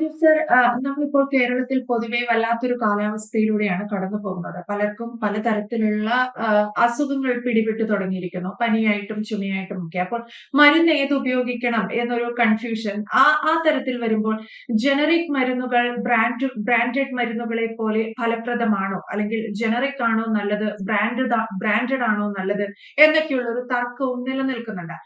Arif sir, നമ്മളിപ്പോൾ കേരളത്തിൽ പൊതുവെ വല്ലാത്തൊരു കാലാവസ്ഥയിലൂടെയാണ് കടന്നു പോകുന്നത്. പലർക്കും പലതരത്തിലുള്ള അസുഖങ്ങൾ പിടിപെട്ടു തുടങ്ങിയിരിക്കുന്നു. പനിയായിട്ടും ചുമയായിട്ടും ഒക്കെ. അപ്പോൾ മരുന്ന് ഏത് ഉപയോഗിക്കണം എന്നൊരു കൺഫ്യൂഷൻ ആ ആ തരത്തിൽ വരുമ്പോൾ ജനറിക് മരുന്നുകൾ ബ്രാൻഡ് ബ്രാൻഡഡ് മരുന്നുകളെ പോലെ ഫലപ്രദമാണോ? അല്ലെങ്കിൽ ജനറിക് ആണോ നല്ലത്? ബ്രാൻഡ് ബ്രാൻഡഡ് ആണോ നല്ലത്? എന്നൊക്കെയുള്ള ഒരു തർക്കവും നിലനിൽക്കുന്നുണ്ട്.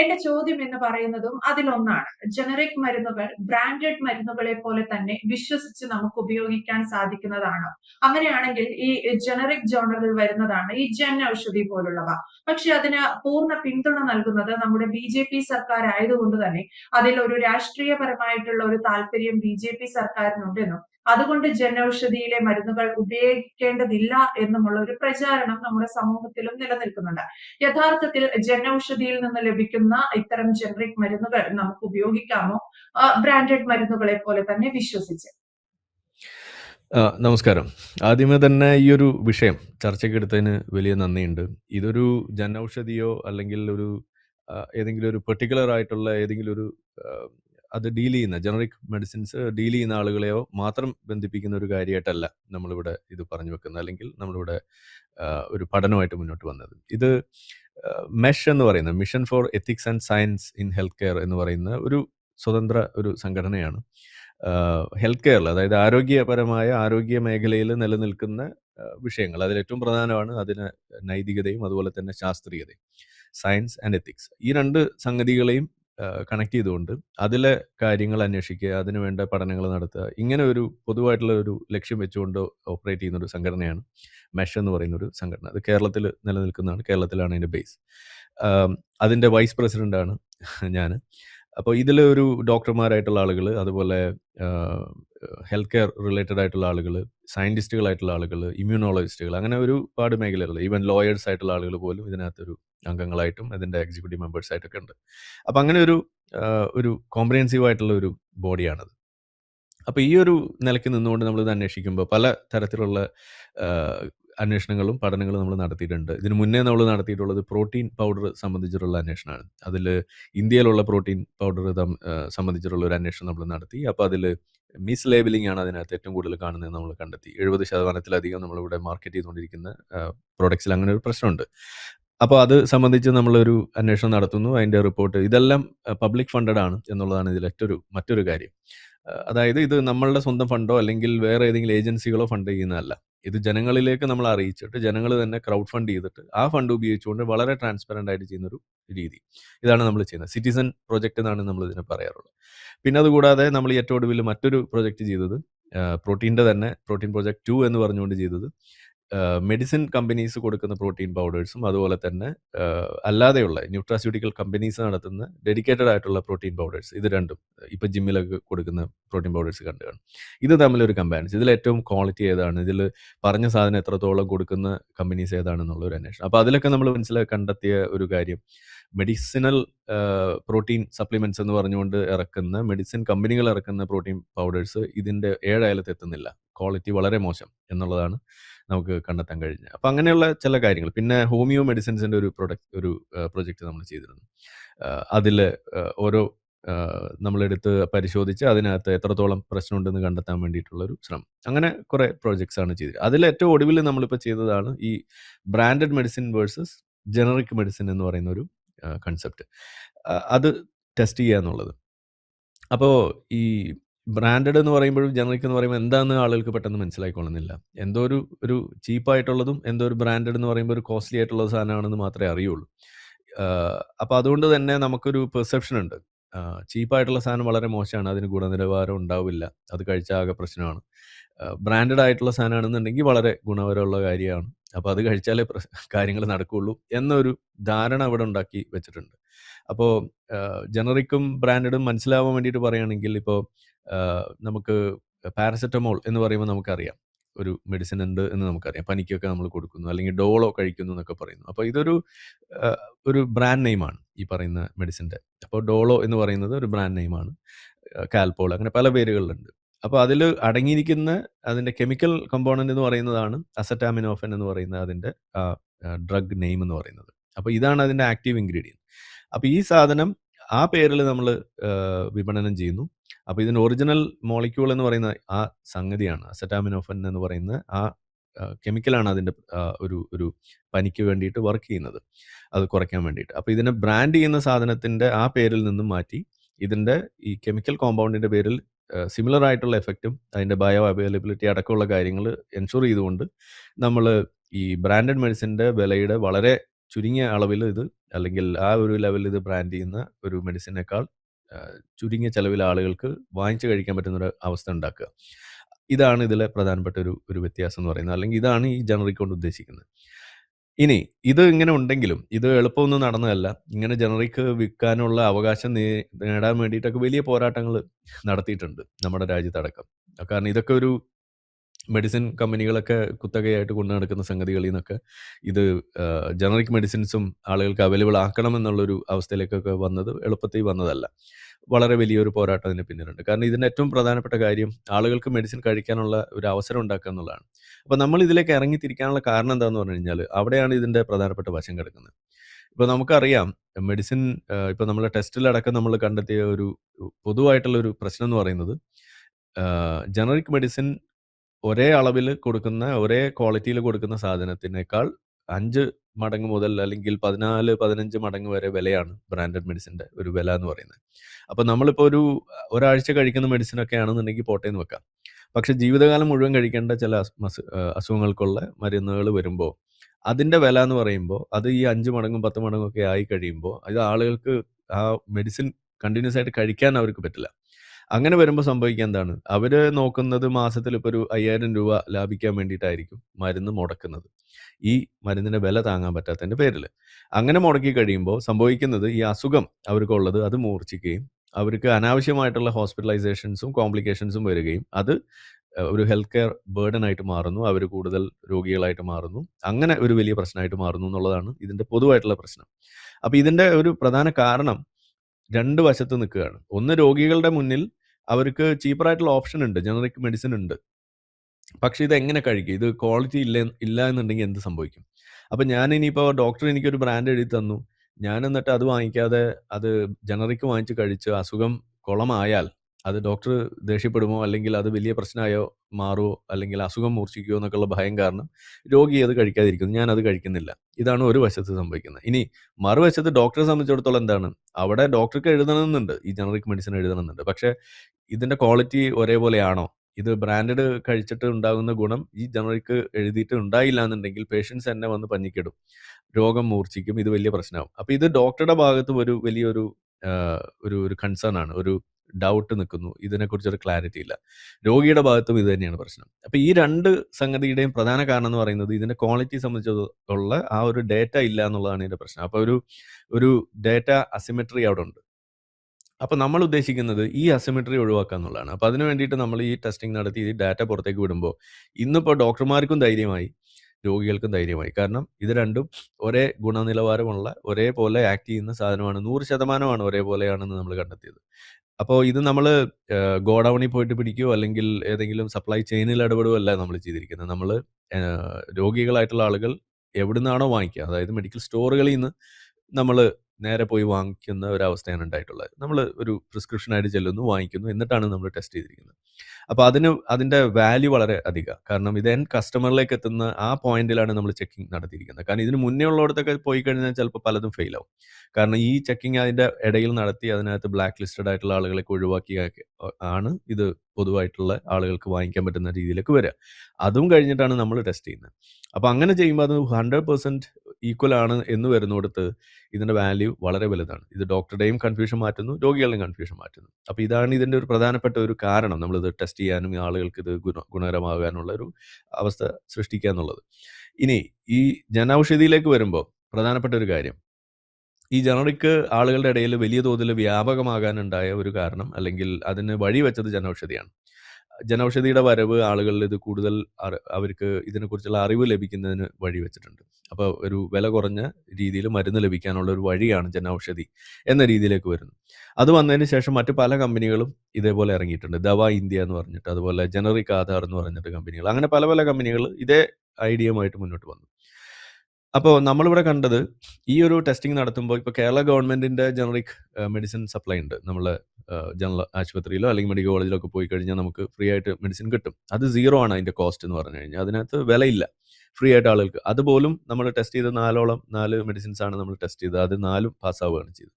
എന്റെ ചോദ്യം എന്ന് പറയുന്നതും അതിലൊന്നാണ്. ജനറിക് മരുന്നുകൾ ബ്രാൻഡഡ് മരുന്നുകളെ പോലെ തന്നെ വിശ്വസിച്ച് നമുക്ക് ഉപയോഗിക്കാൻ സാധിക്കുന്നതാണ് അങ്ങനെയാണെങ്കിൽ ഈ ജനറിക് ജോണറിൽ വരുന്നതാണ് ഈ ജൻ ഔഷധി പോലുള്ളവ. പക്ഷെ അതിന് പൂർണ പിന്തുണ നൽകുന്നത് നമ്മുടെ ബി ജെ പി സർക്കാർ ആയതുകൊണ്ട് തന്നെ അതിൽ ഒരു രാഷ്ട്രീയപരമായിട്ടുള്ള ഒരു താല്പര്യം ബി ജെ പി സർക്കാരിനുണ്ടെന്നും അതുകൊണ്ട് ജനൌഷധിയിലെ മരുന്നുകൾ ഉപയോഗിക്കേണ്ടതില്ല എന്നുമുള്ള ഒരു പ്രചാരണം നമ്മുടെ സമൂഹത്തിലും നിലനിൽക്കുന്നുണ്ട്. യഥാർത്ഥത്തിൽ ജനൌഷധിയിൽ നിന്ന് ലഭിക്കുന്ന ഇത്തരം ജനറിക് മരുന്നുകൾ നമുക്ക് ഉപയോഗിക്കാമോ? ബ്രാൻഡഡ് മരുന്നുകളെ പോലെ തന്നെ വിശ്വസിച്ച്? നമസ്കാരം. ആദ്യമേ തന്നെ ഈ ഒരു വിഷയം ചർച്ചയ്ക്ക് എടുത്തതിന് വലിയ നന്ദിയുണ്ട്. ഇതൊരു ജനൌഷധിയോ അല്ലെങ്കിൽ ഒരു ഏതെങ്കിലും ഒരു പെർട്ടിക്കുലർ ആയിട്ടുള്ള ഏതെങ്കിലും ഒരു അത് ഡീൽ ചെയ്യുന്ന ജനറിക് മെഡിസിൻസ് ഡീൽ ചെയ്യുന്ന ആളുകളെയോ മാത്രം ബന്ധിപ്പിക്കുന്ന ഒരു കാര്യമായിട്ടല്ല നമ്മളിവിടെ ഇത് പറഞ്ഞു വെക്കുന്നത്. അല്ലെങ്കിൽ നമ്മളിവിടെ ഒരു പഠനമായിട്ട് മുന്നോട്ട് വന്നത്. ഇത് മെഷ് എന്ന് പറയുന്ന mission for ethics and science in health care എന്ന് പറയുന്ന ഒരു സ്വതന്ത്ര ഒരു സംഘടനയാണ്. ഹെൽത്ത് കെയറിൽ അതായത് ആരോഗ്യപരമായ ആരോഗ്യ മേഖലയിൽ നിലനിൽക്കുന്ന വിഷയങ്ങൾ അതിൽ ഏറ്റവും പ്രധാനമാണ് അതിന് നൈതികതയും അതുപോലെ തന്നെ ശാസ്ത്രീയതയും. Science and ethics. ഈ രണ്ട് സംഗതികളെയും കണക്ട് ചെയ്തുകൊണ്ട് അതിലെ കാര്യങ്ങൾ അന്വേഷിക്കുക, അതിന് വേണ്ട പഠനങ്ങൾ നടത്തുക. ഇങ്ങനെ ഒരു പൊതുവായിട്ടുള്ള ഒരു ലക്ഷ്യം വെച്ചുകൊണ്ട് ഓപ്പറേറ്റ് ചെയ്യുന്ന ഒരു സംഘടനയാണ് മെഷ് എന്ന് പറയുന്ന ഒരു സംഘടന. അത് കേരളത്തിൽ നിലനിൽക്കുന്നതാണ്. കേരളത്തിലാണ് അതിന്റെ ബേസ്. അതിന്റെ വൈസ് പ്രസിഡന്റാണ് ഞാൻ അപ്പോൾ ഇതിൽ ഒരു ഡോക്ടർമാരായിട്ടുള്ള ആളുകൾ, അതുപോലെ ഹെൽത്ത് കെയർ റിലേറ്റഡ് ആയിട്ടുള്ള ആളുകൾ, സയന്റിസ്റ്റുകളായിട്ടുള്ള ആളുകൾ, ഇമ്മ്യൂണോളജിസ്റ്റുകൾ അങ്ങനെ ഒരുപാട് മേഖലകൾ ഈവൻ ലോയേഴ്സ് ആയിട്ടുള്ള ആളുകൾ പോലും ഇതിനകത്തൊരു അംഗങ്ങളായിട്ടും അതിന്റെ എക്സിക്യൂട്ടീവ് മെമ്പേഴ്സ് ആയിട്ടൊക്കെ ഉണ്ട്. അപ്പം അങ്ങനെ ഒരു ഒരു കോംപ്രിഹെൻസീവ് ആയിട്ടുള്ള ഒരു ബോഡിയാണത്. അപ്പോൾ ഈ ഒരു നിലയ്ക്ക് നിന്നുകൊണ്ട് നമ്മൾ ഇത് അന്വേഷിക്കുമ്പോൾ പല തരത്തിലുള്ള അന്വേഷണങ്ങളും പഠനങ്ങളും നമ്മൾ നടത്തിയിട്ടുണ്ട്. ഇതിനു മുന്നേ നമ്മൾ നടത്തിയിട്ടുള്ളത് പ്രോട്ടീൻ പൗഡർ സംബന്ധിച്ചിട്ടുള്ള അന്വേഷണമാണ്. അതിൽ ഇന്ത്യയിലുള്ള പ്രോട്ടീൻ പൗഡർ സംബന്ധിച്ചിട്ടുള്ള ഒരു അന്വേഷണം നമ്മൾ നടത്തി. അപ്പോൾ അതിൽ മിസ് ലേബലിംഗ് ആണ് അതിനകത്ത് ഏറ്റവും കൂടുതൽ കാണുന്നത് നമ്മൾ കണ്ടെത്തി. 70% നമ്മളിവിടെ മാർക്കറ്റ് ചെയ്തുകൊണ്ടിരിക്കുന്ന പ്രോഡക്ട്സിൽ അങ്ങനെ ഒരു പ്രശ്നമുണ്ട്. അപ്പോൾ അത് സംബന്ധിച്ച് നമ്മളൊരു അന്വേഷണം നടത്തുന്നു. അതിന്റെ റിപ്പോർട്ട് ഇതെല്ലാം പബ്ലിക് ഫണ്ടഡ് ആണ് എന്നുള്ളതാണ് ഇതിൽ ഏറ്റൊരു മറ്റൊരു കാര്യം. അതായത് ഇത് നമ്മളുടെ സ്വന്തം ഫണ്ടോ അല്ലെങ്കിൽ വേറെ ഏതെങ്കിലും ഏജൻസികളോ ഫണ്ട് ചെയ്യുന്നതല്ല. ഇത് ജനങ്ങളിലേക്ക് നമ്മൾ അറിയിച്ചിട്ട് ജനങ്ങൾ തന്നെ ക്രൗഡ് ഫണ്ട് ചെയ്തിട്ട് ആ ഫണ്ട് ഉപയോഗിച്ചുകൊണ്ട് വളരെ ട്രാൻസ്പെറന്റ് ആയിട്ട് ചെയ്യുന്നൊരു രീതി. ഇതാണ് നമ്മൾ ചെയ്യുന്നത്. സിറ്റിസൺ പ്രൊജക്റ്റ് എന്നാണ് നമ്മൾ ഇതിനെ പറയാറുള്ളത്. പിന്നെ അതുകൂടാതെ നമ്മൾ ഏറ്റവും ഒടുവിൽ മറ്റൊരു പ്രൊജക്റ്റ് ചെയ്തത് പ്രോട്ടീന്റെ തന്നെ പ്രോട്ടീൻ പ്രൊജക്ട് ടു എന്ന് പറഞ്ഞുകൊണ്ട് ചെയ്തത് മെഡിസിൻ കമ്പനീസ് കൊടുക്കുന്ന പ്രോട്ടീൻ പൗഡേഴ്സും അതുപോലെ തന്നെ അല്ലാതെയുള്ള ന്യൂട്രാസ്യൂട്ടിക്കൽ കമ്പനീസ് നടത്തുന്ന ഡെഡിക്കേറ്റഡ് ആയിട്ടുള്ള പ്രോട്ടീൻ പൗഡേഴ്സ് ഇത് രണ്ടും ഇപ്പം ജിമ്മിലൊക്കെ കൊടുക്കുന്ന പ്രോട്ടീൻ പൗഡേഴ്സ് കണ്ടു കാണും. ഇത് തമ്മിലൊരു കമ്പാരിസൺ. ഇതിൽ ഏറ്റവും ക്വാളിറ്റി ഏതാണ്? ഇതിൽ പറഞ്ഞ സാധനം എത്രത്തോളം കൊടുക്കുന്ന കമ്പനീസ് ഏതാണെന്നുള്ള ഒരു അന്വേഷണം. അപ്പോൾ അതിലൊക്കെ നമ്മൾ മനസ്സിലാക്കി കണ്ടെത്തിയ ഒരു കാര്യം മെഡിസിനൽ പ്രോട്ടീൻ സപ്ലിമെന്റ്സ് എന്ന് പറഞ്ഞുകൊണ്ട് ഇറക്കുന്ന മെഡിസിൻ കമ്പനികൾ ഇറക്കുന്ന പ്രോട്ടീൻ പൗഡേഴ്സ് ഇതിന്റെ ഏഴായാലത്ത് എത്തുന്നില്ല. ക്വാളിറ്റി വളരെ മോശം എന്നുള്ളതാണ് നമുക്ക് കണ്ടെത്താൻ കഴിഞ്ഞത്. അപ്പോൾ അങ്ങനെയുള്ള ചില കാര്യങ്ങൾ. പിന്നെ ഹോമിയോ മെഡിസിൻസിന്റെ ഒരു പ്രൊഡക്റ്റ് ഒരു പ്രൊജക്റ്റ് നമ്മൾ ചെയ്തിരുന്നു. അതിൽ ഓരോ നമ്മളെടുത്ത് പരിശോധിച്ച് അതിനകത്ത് എത്രത്തോളം പ്രശ്നമുണ്ടെന്ന് കണ്ടെത്താൻ വേണ്ടിയിട്ടുള്ളൊരു ശ്രമം. അങ്ങനെ കുറേ പ്രോജക്ട്സ് ആണ് ചെയ്തത്. അതിൽ ഏറ്റവും ഒടുവിൽ നമ്മളിപ്പോൾ ചെയ്തതാണ് ഈ branded medicine versus generic medicine എന്ന് പറയുന്ന ഒരു കൺസെപ്റ്റ്. അത് ടെസ്റ്റ് ചെയ്യുക എന്നുള്ളത്. അപ്പോൾ ഈ ബ്രാൻഡഡ് എന്ന് പറയുമ്പോഴും ജനറിക് എന്ന് പറയുമ്പോൾ എന്താണെന്ന് ആളുകൾക്ക് പെട്ടെന്ന് മനസ്സിലായിക്കൊള്ളുന്നില്ല. എന്തോ ഒരു ഒരു ചീപ്പായിട്ടുള്ളതും എന്തോ ഒരു ബ്രാൻഡഡ് എന്ന് പറയുമ്പോൾ ഒരു കോസ്റ്റ്ലി ആയിട്ടുള്ള സാധനമാണെന്ന് മാത്രമേ അറിയുള്ളൂ. അപ്പോൾ അതുകൊണ്ട് തന്നെ നമുക്കൊരു പെർസെപ്ഷൻ ഉണ്ട്. ചീപ്പായിട്ടുള്ള സാധനം വളരെ മോശമാണ്. അതിന് ഗുണനിലവാരം ഉണ്ടാവില്ല. അത് കഴിച്ചാൽ ആകെ പ്രശ്നമാണ്. ബ്രാൻഡഡ് ആയിട്ടുള്ള സാധനമാണെന്നുണ്ടെങ്കിൽ വളരെ ഗുണപരമുള്ള കാര്യമാണ്. അപ്പോൾ അത് കഴിച്ചാലേ കാര്യങ്ങൾ നടക്കുകയുള്ളൂ എന്നൊരു ധാരണ അവിടെ ഉണ്ടാക്കി വെച്ചിട്ടുണ്ട്. അപ്പോൾ ജനറിക്കും ബ്രാൻഡഡും മനസ്സിലാവാൻ വേണ്ടിയിട്ട് പറയുകയാണെങ്കിൽ ഇപ്പോൾ നമുക്ക് പാരസെറ്റമോൾ എന്ന് പറയുമ്പോൾ നമുക്കറിയാം. ഒരു മെഡിസിൻ ഉണ്ട് എന്ന് നമുക്കറിയാം. പനിക്കൊക്കെ നമ്മൾ കൊടുക്കുന്നു. അല്ലെങ്കിൽ ഡോളോ കഴിക്കുന്നു എന്നൊക്കെ പറയുന്നു. അപ്പോൾ ഇതൊരു ഒരു ബ്രാൻഡ് നെയിമാണ് ഈ പറയുന്ന മെഡിസിന്റെ. അപ്പോൾ ഡോളോ എന്ന് പറയുന്നത് ഒരു ബ്രാൻഡ് നെയിമാണ്. കാൽപോൾ അങ്ങനെ പല പേരുകളിലുണ്ട്. അപ്പോൾ അതിൽ അടങ്ങിയിരിക്കുന്ന അതിന്റെ കെമിക്കൽ കമ്പോണന്റ് എന്ന് പറയുന്നതാണ് അസറ്റാമിനോഫൻ എന്ന് പറയുന്ന ആഹ്, ഡ്രഗ് നെയിം എന്ന് പറയുന്നത്. അപ്പോൾ ഇതാണ് അതിന്റെ ആക്റ്റീവ് ഇൻഗ്രീഡിയന്റ്. അപ്പോൾ ഈ സാധനം ആ പേരിൽ നമ്മൾ വിപണനം ചെയ്യുന്നു. അപ്പോൾ ഇതിന്റെ ഒറിജിനൽ മോളിക്യൂൾ എന്ന് പറയുന്ന ആ സംഗതിയാണ് അസറ്റാമിനോഫൻ എന്ന് പറയുന്ന ആ കെമിക്കലാണ് അതിന്റെ ഒരു ഒരു പനിക്ക് വേണ്ടിയിട്ട് വർക്ക് ചെയ്യുന്നത് അത് കുറയ്ക്കാൻ വേണ്ടിയിട്ട് അപ്പോൾ ഇതിനെ ബ്രാൻഡ് ചെയ്യുന്ന സാധനത്തിന്റെ ആ പേരിൽ നിന്നും മാറ്റി ഇതിന്റെ ഈ കെമിക്കൽ കോമ്പൗണ്ടിന്റെ പേരിൽ സിമിലർ ആയിട്ടുള്ള എഫക്റ്റും അതിന്റെ ബയോ അവൈലബിലിറ്റി അടക്കമുള്ള കാര്യങ്ങൾ എൻഷുർ ചെയ്തുകൊണ്ട് നമ്മൾ ഈ ബ്രാൻഡഡ് മെഡിസിന്റെ വിലയുടെ വളരെ ചുരുങ്ങിയ അളവിൽ ഇത് അല്ലെങ്കിൽ ആ ഒരു ലെവലിൽ ഇത് ബ്രാൻഡ് ചെയ്യുന്ന ഒരു മെഡിസിനേക്കാൾ ചുരുങ്ങിയ ചെലവിൽ ആളുകൾക്ക് വാങ്ങിച്ചു കഴിക്കാൻ പറ്റുന്ന ഒരു അവസ്ഥ ഉണ്ടാക്കുക. ഇതാണ് ഇതിലെ പ്രധാനപ്പെട്ട ഒരു ഒരു വ്യത്യാസം എന്ന് പറയുന്നത്. അല്ലെങ്കിൽ ഇതാണ് ഈ ജനറിക് കൊണ്ട് ഉദ്ദേശിക്കുന്നത്. ഇനി ഇത് ഇങ്ങനെ ഉണ്ടെങ്കിലും ഇത് എളുപ്പമൊന്നും നടന്നതല്ല. ഇങ്ങനെ ജനറിക് വിൽക്കാനുള്ള അവകാശം നേ- നേടാൻ വേണ്ടിയിട്ടൊക്കെ വലിയ പോരാട്ടങ്ങൾ നടത്തിയിട്ടുണ്ട് നമ്മുടെ രാജ്യത്തടക്കം. കാരണം ഇതൊക്കെ ഒരു മെഡിസിൻ കമ്പനികളൊക്കെ കുത്തകയായിട്ട് കൊണ്ടു നടക്കുന്ന സംഗതികളിൽ നിന്നൊക്കെ ഇത് ജനറിക് മെഡിസിൻസും ആളുകൾക്ക് അവൈലബിൾ ആക്കണം എന്നുള്ളൊരു അവസ്ഥയിലേക്കൊക്കെ വന്നത് എളുപ്പത്തിൽ വന്നതല്ല. വളരെ വലിയൊരു പോരാട്ടം അതിന് പിന്നിലുണ്ട്. കാരണം ഇതിന്റെ ഏറ്റവും പ്രധാനപ്പെട്ട കാര്യം ആളുകൾക്ക് മെഡിസിൻ കഴിക്കാനുള്ള ഒരു അവസരം ഉണ്ടാക്കുക എന്നുള്ളതാണ്. അപ്പോൾ നമ്മൾ ഇതിലേക്ക് ഇറങ്ങിത്തിരിക്കാനുള്ള കാരണം എന്താണെന്ന് പറഞ്ഞു കഴിഞ്ഞാൽ അവിടെയാണ് ഇതിന്റെ പ്രധാനപ്പെട്ട വശം കിടക്കുന്നത്. ഇപ്പോൾ നമുക്കറിയാം മെഡിസിൻ ഇപ്പോൾ നമ്മളെ ടെസ്റ്റിലടക്കം നമ്മൾ കണ്ടെത്തിയ ഒരു പൊതുവായിട്ടുള്ള ഒരു പ്രശ്നം എന്ന് പറയുന്നത് ജനറിക് മെഡിസിൻ ഒരേ അളവിൽ കൊടുക്കുന്ന ഒരേ ക്വാളിറ്റിയിൽ കൊടുക്കുന്ന സാധനത്തിനേക്കാൾ അഞ്ച് മടങ്ങ് മുതൽ അല്ലെങ്കിൽ പതിനാല് പതിനഞ്ച് മടങ്ങ് വരെ വിലയാണ് ബ്രാൻഡഡ് മെഡിസിന്റെ ഒരു വില എന്ന് പറയുന്നത്. അപ്പോൾ നമ്മളിപ്പോൾ ഒരു ഒരാഴ്ച കഴിക്കുന്ന മെഡിസിൻ ഒക്കെ ആണെന്നുണ്ടെങ്കിൽ പോട്ടേന്ന് വെക്കാം. പക്ഷെ ജീവിതകാലം മുഴുവൻ കഴിക്കേണ്ട ചില അസ്- അസുഖങ്ങൾക്കുള്ള മരുന്നുകൾ വരുമ്പോൾ അതിന്റെ വില എന്ന് പറയുമ്പോൾ അത് ഈ അഞ്ച് മടങ്ങും പത്ത് മടങ്ങും ഒക്കെ ആയി കഴിയുമ്പോൾ അത് ആളുകൾക്ക് ആ മെഡിസിൻ കണ്ടിന്യൂസ് ആയിട്ട് കഴിക്കാൻ അവർക്ക് പറ്റില്ല. അങ്ങനെ വരുമ്പോൾ സംഭവിക്കുക എന്താണ്? അവർ നോക്കുന്നത് മാസത്തിൽ ഇപ്പോൾ ഒരു അയ്യായിരം രൂപ ലാഭിക്കാൻ വേണ്ടിയിട്ടായിരിക്കും മരുന്ന് മുടക്കുന്നത്. ഈ മരുന്നിന്റെ വില താങ്ങാൻ പറ്റാത്തതിന്റെ പേരിൽ അങ്ങനെ മുടക്കി കഴിയുമ്പോൾ സംഭവിക്കുന്നത് ഈ അസുഖം അവർക്കുള്ളത് അത് മൂർച്ഛിക്കുകയും അവർക്ക് അനാവശ്യമായിട്ടുള്ള ഹോസ്പിറ്റലൈസേഷൻസും കോംപ്ലിക്കേഷൻസും വരികയും അത് ഒരു ഹെൽത്ത് കെയർ ബേർഡൻ ആയിട്ട് മാറുന്നു അവർ കൂടുതൽ രോഗികളായിട്ട് മാറുന്നു അങ്ങനെ ഒരു വലിയ പ്രശ്നമായിട്ട് മാറുന്നു എന്നുള്ളതാണ് ഇതിന്റെ പൊതുവായിട്ടുള്ള പ്രശ്നം. അപ്പോൾ ഇതിന്റെ ഒരു പ്രധാന കാരണം രണ്ട് വശത്ത് നിൽക്കുകയാണ്. ഒന്ന് രോഗികളുടെ മുന്നിൽ അവർക്ക് ചീപ്പറായിട്ടുള്ള ഓപ്ഷൻ ഉണ്ട് ജനറിക് മെഡിസിൻ ഉണ്ട്. പക്ഷേ ഇത് എങ്ങനെ കഴിക്കും? ഇത് ക്വാളിറ്റി ഇല്ല ഇല്ല എന്നുണ്ടെങ്കിൽ എന്ത് സംഭവിക്കും? അപ്പം ഞാൻ ഇനിയിപ്പോൾ ഡോക്ടർ എനിക്കൊരു ബ്രാൻഡ് എഴുതി തന്നു. ഞാൻ എന്നിട്ട് അത് വാങ്ങിക്കാതെ അത് ജനറിക്ക് വാങ്ങിച്ച് കഴിച്ച് അസുഖം കുളമായാൽ അത് ഡോക്ടർ ദേഷ്യപ്പെടുമോ? അല്ലെങ്കിൽ അത് വലിയ പ്രശ്നമായോ മാറുമോ അല്ലെങ്കിൽ അസുഖം മൂർച്ഛിക്കുമോ എന്നൊക്കെയുള്ള ഭയം കാരണം രോഗി അത് കഴിക്കാതിരിക്കുന്നു. ഞാൻ അത് കഴിക്കുന്നില്ല. ഇതാണ് ഒരു വശത്ത് സംഭവിക്കുന്നത്. ഇനി മറുവശത്ത് ഡോക്ടറെ സംബന്ധിച്ചിടത്തോളം എന്താണ്? അവിടെ ഡോക്ടർക്ക് എഴുതണമെന്നുണ്ട്. ഈ ജനറിക് മെഡിസിൻ എഴുതണമെന്നുണ്ട്. പക്ഷേ ഇതിന്റെ ക്വാളിറ്റി ഒരേപോലെയാണോ? ഇത് ബ്രാൻഡഡ് കഴിച്ചിട്ട് ഉണ്ടാകുന്ന ഗുണം ഈ ജനറിക്ക് എഴുതിയിട്ട് ഉണ്ടായില്ല എന്നുണ്ടെങ്കിൽ പേഷ്യൻസ് തന്നെ വന്ന് പഞ്ഞിക്കിടും. രോഗം മൂർച്ഛിക്കും. ഇത് വലിയ പ്രശ്നമാകും അപ്പോൾ ഇത് ഡോക്ടറുടെ ഭാഗത്തും ഒരു വലിയൊരു ഒരു ഒരു കൺസേൺ ആണ്. ഒരു ഡൗട്ട് നിൽക്കുന്നു. ഇതിനെക്കുറിച്ചൊരു ക്ലാരിറ്റി ഇല്ല. രോഗിയുടെ ഭാഗത്തും ഇത് തന്നെയാണ് പ്രശ്നം. അപ്പം ഈ രണ്ട് സംഗതിയുടെയും പ്രധാന കാരണം എന്ന് പറയുന്നത് ഇതിന്റെ ക്വാളിറ്റി സംബന്ധിച്ചുള്ള ആ ഒരു ഡേറ്റ ഇല്ല എന്നുള്ളതാണ് ഇതിന്റെ പ്രശ്നം. അപ്പോൾ ഒരു ഒരു ഡേറ്റ അസിമെട്രി അവിടെ ഉണ്ട്. അപ്പോൾ നമ്മൾ ഉദ്ദേശിക്കുന്നത് ഈ അസിമെട്രി ഒഴിവാക്കുക എന്നുള്ളതാണ്. അപ്പോൾ അതിന് വേണ്ടിയിട്ട് നമ്മൾ ഈ ടെസ്റ്റിംഗ് നടത്തി ഈ ഡാറ്റ പുറത്തേക്ക് വിടുമ്പോൾ ഇന്നിപ്പോൾ ഡോക്ടർമാർക്കും ധൈര്യമായി രോഗികൾക്കും ധൈര്യമായി. കാരണം ഇത് രണ്ടും ഒരേ ഗുണനിലവാരമുള്ള ഒരേപോലെ ആക്ട് ചെയ്യുന്ന സാധനമാണ്. നൂറ് ശതമാനമാണ് ഒരേപോലെയാണെന്ന് നമ്മൾ കണ്ടെത്തിയത്. അപ്പോൾ ഇത് നമ്മൾ ഗോഡൗണിൽ പോയിട്ട് പിടിക്കുകയോ അല്ലെങ്കിൽ ഏതെങ്കിലും സപ്ലൈ ചെയിനിൽ ഇടപെടുകയോ അല്ല നമ്മൾ ചെയ്തിരിക്കുന്നത്. നമ്മൾ രോഗികളായിട്ടുള്ള ആളുകൾ എവിടുന്നാണോ വാങ്ങിക്കുക. അതായത് മെഡിക്കൽ സ്റ്റോറുകളിൽ നിന്ന് നമ്മൾ നേരെ പോയി വാങ്ങിക്കുന്ന ഒരു അവസ്ഥയാണ് ഉണ്ടായിട്ടുള്ളത്. നമ്മൾ ഒരു പ്രിസ്ക്രിപ്ഷനായിട്ട് ചെല്ലുന്നു വാങ്ങിക്കുന്നു എന്നിട്ടാണ് നമ്മൾ ടെസ്റ്റ് ചെയ്തിരിക്കുന്നത്. അപ്പോൾ അതിന് അതിന്റെ വാല്യൂ വളരെ അധികം. കാരണം ഇത് എൻ കസ്റ്റമറിലേക്ക് എത്തുന്ന ആ പോയിന്റിലാണ് നമ്മൾ ചെക്കിംഗ് നടത്തിയിരിക്കുന്നത്. കാരണം ഇതിന് മുന്നേ ഉള്ളിടത്തൊക്കെ പോയി കഴിഞ്ഞാൽ ചിലപ്പോൾ പലതും ഫെയിൽ ആവും. കാരണം ഈ ചെക്കിംഗ് അതിന്റെ ഇടയിൽ നടത്തി അതിനകത്ത് ബ്ലാക്ക് ലിസ്റ്റഡ് ആയിട്ടുള്ള ആളുകളൊക്കെ ഒഴിവാക്കി ആണ് ഇത് പൊതുവായിട്ടുള്ള ആളുകൾക്ക് വാങ്ങിക്കാൻ പറ്റുന്ന രീതിയിലേക്ക് വരിക അതും കഴിഞ്ഞിട്ടാണ് നമ്മൾ ടെസ്റ്റ് ചെയ്യുന്നത്. അപ്പോൾ അങ്ങനെ ചെയ്യുമ്പോൾ അത് ഹൺഡ്രഡ് പെർസെന്റ് ഈക്വൽ ആണ് എന്ന് വരുന്നിടത്ത് ഇതിന്റെ വാല്യൂ വളരെ വലുതാണ്. ഇത് ഡോക്ടറുടെയും കൺഫ്യൂഷൻ മാറ്റുന്നു രോഗികളുടെയും കൺഫ്യൂഷൻ മാറ്റുന്നു. അപ്പോൾ ഇതാണ് ഇതിന്റെ ഒരു പ്രധാനപ്പെട്ട ഒരു കാരണം. നമ്മളിത് ടെസ്റ്റ് ചെയ്യാനും ആളുകൾക്ക് ഇത് ഗുണ ഗുണകരമാകാനുള്ള ഒരു അവസ്ഥ സൃഷ്ടിക്കുക എന്നുള്ളത്. ഇനി ഈ ജനൌഷധിയിലേക്ക് വരുമ്പോൾ പ്രധാനപ്പെട്ട ഒരു കാര്യം. ഈ ജനറിക്ക് ആളുകളുടെ ഇടയിൽ വലിയ തോതിൽ വ്യാപകമാകാനുണ്ടായ ഒരു കാരണം അല്ലെങ്കിൽ അതിന് വഴിവെച്ചത് ജനൌഷധിയാണ് ജനൌഷധിയുടെ വരവ് ആളുകളിൽ ഇത് കൂടുതൽ അവർക്ക് ഇതിനെക്കുറിച്ചുള്ള അറിവ് ലഭിക്കുന്നതിന് വഴി വെച്ചിട്ടുണ്ട്. അപ്പോൾ ഒരു വില കുറഞ്ഞ രീതിയിൽ മരുന്ന് ലഭിക്കാനുള്ള ഒരു വഴിയാണ് ജനൌഷധി എന്ന രീതിയിലേക്ക് വരുന്നു അത് വന്നതിന് ശേഷം മറ്റു പല കമ്പനികളും ഇതേപോലെ ഇറങ്ങിയിട്ടുണ്ട്. ദവ ഇന്ത്യ എന്ന് പറഞ്ഞിട്ട് അതുപോലെ ജനറിക് ആധാർ എന്ന് പറഞ്ഞിട്ട് കമ്പനികൾ അങ്ങനെ പല പല കമ്പനികൾ ഇതേ ഐഡിയയുമായിട്ട് മുന്നോട്ട് വന്നു. അപ്പോ നമ്മളിവിടെ കണ്ടത് ഈ ഒരു ടെസ്റ്റിംഗ് നടത്തുമ്പോൾ ഇപ്പോൾ കേരള ഗവൺമെന്റിന്റെ ജനറിക് മെഡിസിൻ സപ്ലൈ ഉണ്ട്. നമ്മൾ ജനറൽ ആശുപത്രിയിലോ അല്ലെങ്കിൽ മെഡിക്കൽ കോളേജിലോ ഒക്കെ പോയി കഴിഞ്ഞാൽ നമുക്ക് ഫ്രീ ആയിട്ട് മെഡിസിൻ കിട്ടും. അത് സീറോ ആണ് അതിന്റെ കോസ്റ്റ് എന്ന് പറഞ്ഞു കഴിഞ്ഞാൽ. അതിനകത്ത് വിലയില്ല. ഫ്രീ ആയിട്ട് ആളുകൾക്ക്. അതുപോലും നമ്മൾ ടെസ്റ്റ് ചെയ്ത നാലോളം നാല് മെഡിസിൻസ് ആണ് നമ്മൾ ടെസ്റ്റ് ചെയ്തത്. അത് നാലും പാസ്സാവുകയാണ് ചെയ്തത്.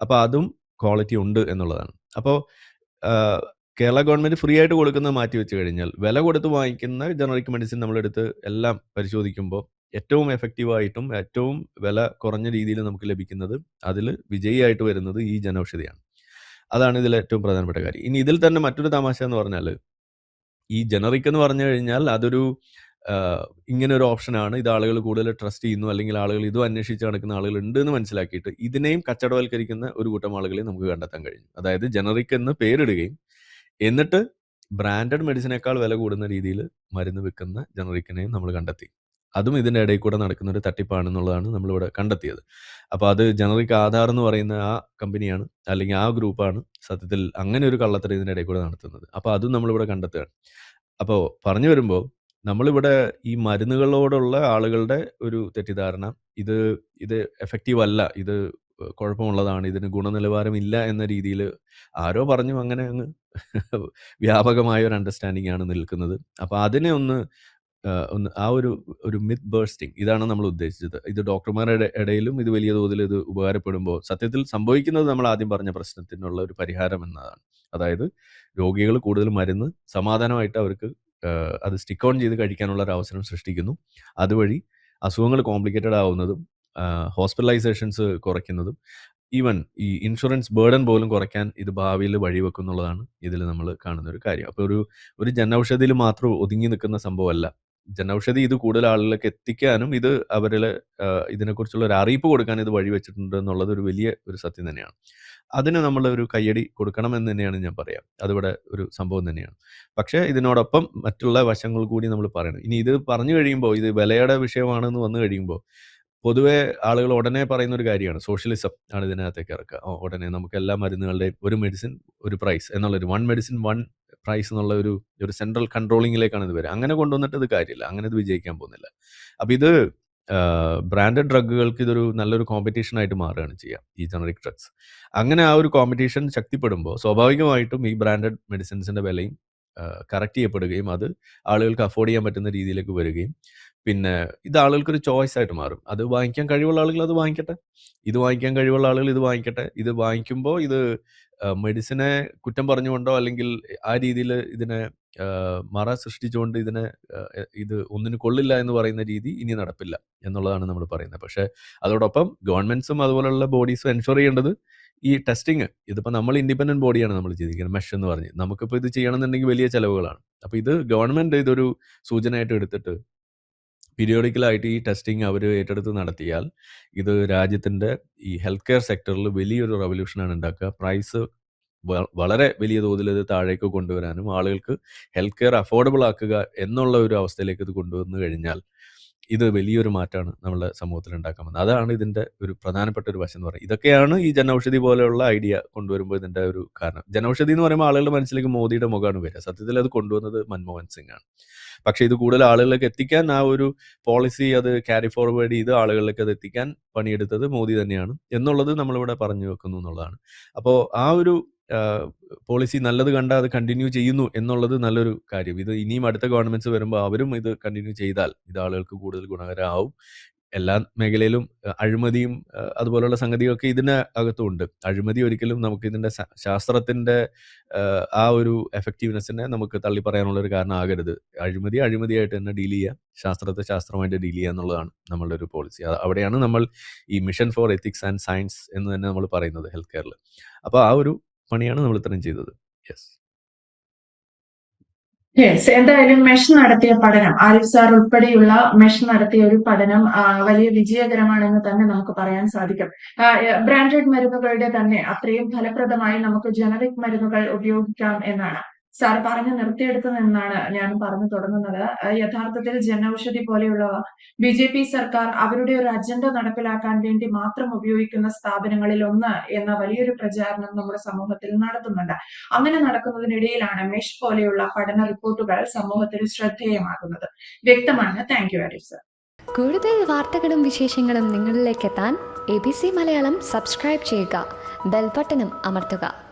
അപ്പോൾ അതും ക്വാളിറ്റി ഉണ്ട് എന്നുള്ളതാണ്. അപ്പോൾ കേരള ഗവൺമെന്റ് ഫ്രീ ആയിട്ട് കൊടുക്കുന്നത് മാറ്റി വെച്ച് കഴിഞ്ഞാൽ വില കൊടുത്ത് വാങ്ങിക്കുന്ന ജനറിക് മെഡിസിൻ നമ്മളെടുത്ത് എല്ലാം പരിശോധിക്കുമ്പോൾ ഏറ്റവും എഫക്റ്റീവായിട്ടും ഏറ്റവും വില കുറഞ്ഞ രീതിയിൽ നമുക്ക് ലഭിക്കുന്നത് അതിൽ വിജയിയായിട്ട് വരുന്നത് ഈ ജനൌഷധിയാണ്. അതാണ് ഇതിൽ ഏറ്റവും പ്രധാനപ്പെട്ട കാര്യം. ഇനി ഇതിൽ തന്നെ മറ്റൊരു തമാശ എന്ന് പറഞ്ഞാൽ ഈ ജനറിക് എന്ന് പറഞ്ഞു കഴിഞ്ഞാൽ അതൊരു ഇങ്ങനെ ഒരു ഓപ്ഷനാണ് ഇത് ആളുകൾ കൂടുതൽ ട്രസ്റ്റ് ചെയ്യുന്നു അല്ലെങ്കിൽ ആളുകൾ ഇതും അന്വേഷിച്ച് നടക്കുന്ന ആളുകൾ ഉണ്ട് എന്ന് മനസ്സിലാക്കിയിട്ട് ഇതിനെയും കച്ചവടവൽക്കരിക്കുന്ന ഒരു കൂട്ടം ആളുകളെ നമുക്ക് കണ്ടെത്താൻ കഴിഞ്ഞു. അതായത് ജനറിക് എന്ന് പേരിടുകയും എന്നിട്ട് ബ്രാൻഡഡ് മെഡിസിനേക്കാൾ വില കൂടുന്ന രീതിയിൽ മരുന്ന് വിൽക്കുന്ന ജനറിക്കിനെയും നമ്മൾ കണ്ടെത്തി. അതും ഇതിന്റെ ഇടയിൽ കൂടെ നടക്കുന്ന ഒരു തട്ടിപ്പാണെന്നുള്ളതാണ് നമ്മളിവിടെ കണ്ടെത്തിയത്. അപ്പോൾ അത് ജനറിക് ആധാർ എന്ന് പറയുന്ന ആ കമ്പനിയാണ് അല്ലെങ്കിൽ ആ ഗ്രൂപ്പാണ് സത്യത്തിൽ അങ്ങനെ ഒരു കള്ളത്തരം ഇതിന്റെ ഇടയിൽ കൂടെ നടത്തുന്നത്. അപ്പോൾ അതും നമ്മളിവിടെ കണ്ടെത്തുകയാണ്. അപ്പോൾ പറഞ്ഞു വരുമ്പോൾ നമ്മളിവിടെ ഈ മരുന്നുകളോടുള്ള ആളുകളുടെ ഒരു തെറ്റിദ്ധാരണ ഇത് ഇത് എഫക്റ്റീവ് അല്ല ഇത് കുഴപ്പമുള്ളതാണ് ഇതിന് ഗുണനിലവാരം ഇല്ല എന്ന രീതിയിൽ ആരോ പറഞ്ഞു അങ്ങനെ അങ്ങ് വ്യാപകമായ ഒരു അണ്ടർസ്റ്റാൻഡിംഗ് ആണ് നിൽക്കുന്നത്. അപ്പോൾ അതിനെ ഒന്ന് ഒന്ന് ആ ഒരു ഒരു മിത്ത് ബേഴ്സ്റ്റിംഗ് ഇതാണ് നമ്മൾ ഉദ്ദേശിച്ചത്. ഇത് ഡോക്ടർമാരുടെ ഇടയിലും ഇത് വലിയ തോതിൽ ഇത് ഉപകാരപ്പെടുമ്പോൾ സത്യത്തിൽ സംഭവിക്കുന്നത് നമ്മൾ ആദ്യം പറഞ്ഞ പ്രശ്നത്തിനുള്ള ഒരു പരിഹാരം എന്നതാണ്. അതായത് രോഗികൾ കൂടുതൽ മരുന്ന് സമാധാനമായിട്ട് അവർക്ക് അത് സ്റ്റിക്ക് ഓൺ ചെയ്ത് കഴിക്കാനുള്ള ഒരു അവസരം സൃഷ്ടിക്കുന്നു. അതുവഴി അസുഖങ്ങൾ കോംപ്ലിക്കേറ്റഡ് ആവുന്നതും ഹോസ്പിറ്റലൈസേഷൻസ് കുറയ്ക്കുന്നതും ഈവൻ ഈ ഇൻഷുറൻസ് ബേർഡൻ പോലും കുറയ്ക്കാൻ ഇത് ഭാവിയിൽ വഴിവെക്കുന്നുള്ളതാണ് ഇതിൽ നമ്മൾ കാണുന്ന ഒരു കാര്യം. അപ്പോൾ ഒരു ഒരു ജനൌഷധിയിൽ മാത്രം ഒതുങ്ങി നിൽക്കുന്ന സംഭവമല്ല. ജനൌഷധി ഇത് കൂടുതൽ ആളുകളിലേക്ക് എത്തിക്കാനും ഇത് അവരിൽ ഇതിനെക്കുറിച്ചുള്ള ഒരു അറിയിപ്പ് കൊടുക്കാൻ ഇത് വഴിവെച്ചിട്ടുണ്ട് എന്നുള്ളത് ഒരു വലിയ ഒരു സത്യം തന്നെയാണ്. അതിന് നമ്മൾ ഒരു കയ്യടി കൊടുക്കണം എന്ന് തന്നെയാണ് ഞാൻ പറയാം. അതിവിടെ ഒരു സംഭവം തന്നെയാണ്. പക്ഷേ ഇതിനോടൊപ്പം മറ്റുള്ള വശങ്ങൾ കൂടി നമ്മൾ പറയണം. ഇനി ഇത് പറഞ്ഞു കഴിയുമ്പോൾ ഇത് വിലയുടെ വിഷയമാണെന്ന് വന്നു കഴിയുമ്പോൾ പൊതുവെ ആളുകൾ ഉടനെ പറയുന്ന ഒരു കാര്യമാണ്. സോഷ്യലിസം ആണ് ഇതിനകത്തേക്ക് ഇറക്കുക. ഉടനെ നമുക്ക് എല്ലാ മരുന്നുകളുടെയും ഒരു മെഡിസിൻ ഒരു പ്രൈസ് എന്നുള്ളൊരു വൺ മെഡിസിൻ വൺ പ്രൈസ് എന്നുള്ള ഒരു ഒരു സെൻട്രൽ കൺട്രോളിങ്ങിലേക്കാണ് ഇത് വരിക. അങ്ങനെ കൊണ്ടുവന്നിട്ട് ഇത് കാര്യമില്ല. അങ്ങനെ ഇത് വിജയിക്കാൻ പോകുന്നില്ല. അപ്പം ഇത് ബ്രാൻഡഡ് ഡ്രഗുകൾക്ക് ഇതൊരു നല്ലൊരു കോമ്പറ്റീഷൻ ആയിട്ട് മാറുകയാണ് ചെയ്യുക ഈ ജനറിക് ഡ്രഗ്സ് അങ്ങനെ ആ ഒരു കോമ്പറ്റീഷൻ ശക്തിപ്പെടുമ്പോൾ സ്വാഭാവികമായിട്ടും ഈ ബ്രാൻഡഡ് മെഡിസിൻസിന്റെ വിലയും കറക്റ്റ് ചെയ്യപ്പെടുകയും അത് ആളുകൾക്ക് അഫോർഡ് ചെയ്യാൻ പറ്റുന്ന രീതിയിലേക്ക് വരികയും പിന്നെ ഇത് ആളുകൾക്ക് ഒരു ചോയ്സ് ആയിട്ട് മാറും. അത് വാങ്ങിക്കാൻ കഴിവുള്ള ആളുകൾ അത് വാങ്ങിക്കട്ടെ. ഇത് വാങ്ങിക്കാൻ കഴിവുള്ള ആളുകൾ ഇത് വാങ്ങിക്കട്ടെ. ഇത് വാങ്ങിക്കുമ്പോൾ ഇത് മെഡിസിനെ കുറ്റം പറഞ്ഞുകൊണ്ടോ അല്ലെങ്കിൽ ആ രീതിയിൽ ഇതിനെ മറ സൃഷ്ടിച്ചുകൊണ്ട് ഇതിനെ ഇത് ഒന്നിനു കൊള്ളില്ല എന്ന് പറയുന്ന രീതി ഇനി നടപ്പില്ല എന്നുള്ളതാണ് നമ്മൾ പറയുന്നത്. പക്ഷേ അതോടൊപ്പം ഗവൺമെന്റ്സും അതുപോലുള്ള ബോഡീസും എൻഷുർ ചെയ്യേണ്ടത് ഈ ടെസ്റ്റിങ് ഇതിപ്പോൾ നമ്മൾ ഇൻഡിപെൻഡന്റ് ബോഡിയാണ് നമ്മൾ ചെയ്തിരിക്കുന്നത് മെഷ് എന്ന് പറഞ്ഞ്. നമുക്കിപ്പോൾ ഇത് ചെയ്യണമെന്നുണ്ടെങ്കിൽ വലിയ ചിലവുകളാണ്. അപ്പോൾ ഇത് ഗവൺമെന്റ് ഇതൊരു സൂചനയായിട്ട് എടുത്തിട്ട് പീരിയോഡിക്കലായിട്ട് ഈ ടെസ്റ്റിംഗ് അവർ ഏറ്റെടുത്ത് നടത്തിയാൽ ഇത് രാജ്യത്തിന്റെ ഈ ഹെൽത്ത് കെയർ സെക്ടറിൽ വലിയൊരു റവല്യൂഷനാണ് ഉണ്ടാക്കുക. പ്രൈസ് വളരെ വലിയ തോതിൽ ഇത് താഴേക്ക് കൊണ്ടുവരാനും ആളുകൾക്ക് ഹെൽത്ത് കെയർ അഫോർഡബിൾ ആക്കുക എന്നുള്ള ഒരു അവസ്ഥയിലേക്ക് ഇത് കൊണ്ടുവന്നു കഴിഞ്ഞാൽ ഇത് വലിയൊരു മാറ്റമാണ് നമ്മുടെ സമൂഹത്തിൽ ഉണ്ടാക്കാൻ അതാണ് ഇതിന്റെ ഒരു പ്രധാനപ്പെട്ട ഒരു വശം എന്ന് പറയുന്നത്. ഇതൊക്കെയാണ് ഈ ജനൌഷധി പോലെയുള്ള ഐഡിയ കൊണ്ടുവരുമ്പോൾ ഇതിന്റെ ഒരു കാരണം. ജനൌഷധി എന്ന് പറയുമ്പോൾ ആളുകളുടെ മനസ്സിലേക്ക് മോദിയുടെ മുഖമാണ് വരിക. സത്യത്തിൽ അത് കൊണ്ടുവന്നത് മൻമോഹൻ സിംഗ് ആണ്. പക്ഷേ ഇത് കൂടുതൽ ആളുകളിലേക്ക് എത്തിക്കാൻ ആ ഒരു പോളിസി അത് ക്യാരി ഫോർവേഡ് ചെയ്ത് ആളുകളിലേക്ക് അത് എത്തിക്കാൻ പണിയെടുത്തത് മോദി തന്നെയാണ് എന്നുള്ളത് നമ്മളിവിടെ പറഞ്ഞു വെക്കുന്നു എന്നുള്ളതാണ്. അപ്പോൾ ആ ഒരു പോളിസി നല്ലത് കണ്ട അത് കണ്ടിന്യൂ ചെയ്യുന്നു എന്നുള്ളത് നല്ലൊരു കാര്യം. ഇത് ഇനിയും അടുത്ത ഗവൺമെന്റ്സ് വരുമ്പോൾ അവരും ഇത് കണ്ടിന്യൂ ചെയ്താൽ ഇത് ആളുകൾക്ക് കൂടുതൽ ഗുണകരമാവും. എല്ലാ മേഖലയിലും അഴിമതിയും അതുപോലുള്ള സംഗതികളൊക്കെ ഇതിന് അകത്തുണ്ട്. അഴിമതി ഒരിക്കലും നമുക്ക് ഇതിന്റെ ശാസ്ത്രത്തിന്റെ ആ ഒരു എഫക്റ്റീവ്നെസ്സിനെ നമുക്ക് തള്ളി പറയാനുള്ള ഒരു കാരണം ആകരുത് അഴിമതി അഴിമതിയായിട്ട് തന്നെ ഡീൽ ചെയ്യുക ശാസ്ത്രത്തെ ശാസ്ത്രമായിട്ട് ഡീൽ ചെയ്യുക എന്നുള്ളതാണ് നമ്മളുടെ ഒരു പോളിസി അവിടെയാണ് നമ്മൾ ഈ mission for ethics and science എന്ന് തന്നെ നമ്മൾ പറയുന്നത് ഹെൽത്ത് കെയറിൽ അപ്പോൾ ആ ഒരു പണിയാണ് നമ്മൾ ഇത്രയും ചെയ്തത്. യെസ് യെസ് എന്തായാലും മെഷ് നടത്തിയ പഠനം ആരിഫ് സാർ ഉൾപ്പെടെയുള്ള മെഷ് നടത്തിയ ഒരു പഠനം വലിയ വിജയകരമാണെന്ന് തന്നെ നമുക്ക് പറയാൻ സാധിക്കും. ബ്രാൻഡഡ് മരുന്നുകളുടെ തന്നെ അത്രയും ഫലപ്രദമായി നമുക്ക് ജനറിക് മരുന്നുകൾ ഉപയോഗിക്കാം എന്നാണ്. സാർ പറഞ്ഞു നിർത്തിയെടുത്തു നിന്നാണ് ഞാൻ പറഞ്ഞു തുടങ്ങുന്നത്. യഥാർത്ഥത്തിൽ ജനൌഷധി പോലെയുള്ളവ ബി ജെ പി സർക്കാർ അവരുടെ ഒരു അജണ്ട നടപ്പിലാക്കാൻ വേണ്ടി മാത്രം ഉപയോഗിക്കുന്ന സ്ഥാപനങ്ങളിൽ ഒന്ന് എന്ന വലിയൊരു പ്രചാരണം നമ്മുടെ സമൂഹത്തിൽ നടത്തുന്നുണ്ട്. അങ്ങനെ നടക്കുന്നതിനിടയിലാണ് മെഷ് പോലെയുള്ള പഠന റിപ്പോർട്ടുകൾ സമൂഹത്തിൽ ശ്രദ്ധേയമാകുന്നത്. വ്യക്തമാണ്. Thank you sir. കൂടുതൽ വാർത്തകളും വിശേഷങ്ങളും നിങ്ങളിലേക്ക് എത്താൻ A B C Malayalam subscribe ചെയ്യുക. ബെൽബട്ടനും അമർത്തുക.